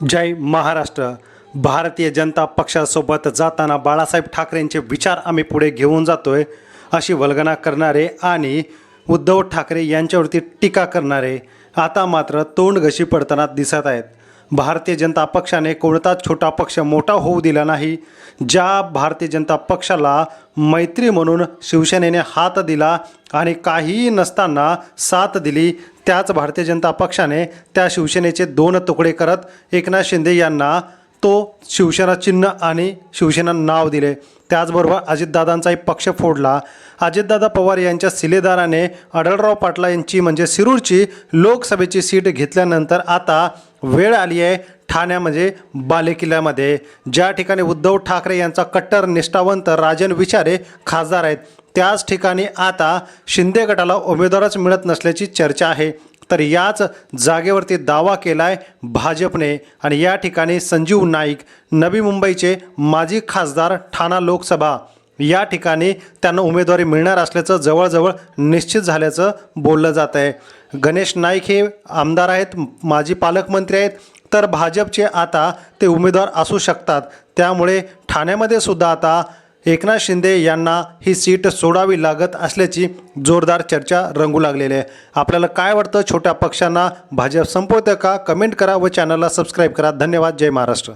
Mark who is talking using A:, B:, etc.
A: जय महाराष्ट्र. भारतीय जनता पक्षासोबत जाताना बाळासाहेब ठाकरेंचे विचार आम्ही पुढे घेऊन जातोय अशी वल्गना करणारे आणि उद्धव ठाकरे यांच्यावरती टीका करणारे आता मात्र तोंड घशी पडताना दिसत आहेत. भारतीय जनता पक्षाने कोणताच छोटा पक्ष मोठा होऊ दिला नाही. ज्या भारतीय जनता पक्षाला मैत्री म्हणून शिवसेनेने हात दिला आणि काहीही नसताना साथ दिली त्याच भारतीय जनता पक्षाने त्या शिवसेनेचे दोन तुकडे करत एकनाथ शिंदे यांना तो शिवसेना चिन्ह आणि शिवसेना नाव दिले. त्याचबरोबर अजितदादांचाही पक्ष फोडला. अजितदादा पवार यांच्या सिलेदाराने अडळराव पाटला यांची म्हणजे शिरूरची लोकसभेची सीट घेतल्यानंतर आता वेळ आली आहे ठाण्यामध्ये म्हणजे बालेकिल्ल्यामध्ये. ज्या ठिकाणी उद्धव ठाकरे यांचा कट्टर निष्ठावंत राजन विचारे खासदार आहेत त्याच ठिकाणी आता शिंदे गटाला उमेदवारच मिळत नसल्याची चर्चा आहे. तर याच जागेवरती दावा केला आहे भाजपने. आणि या ठिकाणी संजीव नाईक नवी मुंबईचे माजी खासदार ठाणा लोकसभा. या ठिकाणी त्यांना उमेदवारी मिळणार असल्याचं जवळजवळ निश्चित झाल्याचं बोललं जात आहे. गणेश नाईक हे आमदार आहेत माजी पालकमंत्री आहेत तर भाजपचे आता ते उमेदवार असू शकतात. त्यामुळे ठाण्यामध्ये सुद्धा आता एकनाथ शिंदे यांना ही सीट सोडावी लागत असल्याची जोरदार चर्चा रंगू लागलेली आहे. आपल्याला काय वाटतं? छोट्या पक्षांना भाजप संपवतं का? कमेंट करा व चॅनलला सबस्क्राईब करा. धन्यवाद. जय महाराष्ट्र.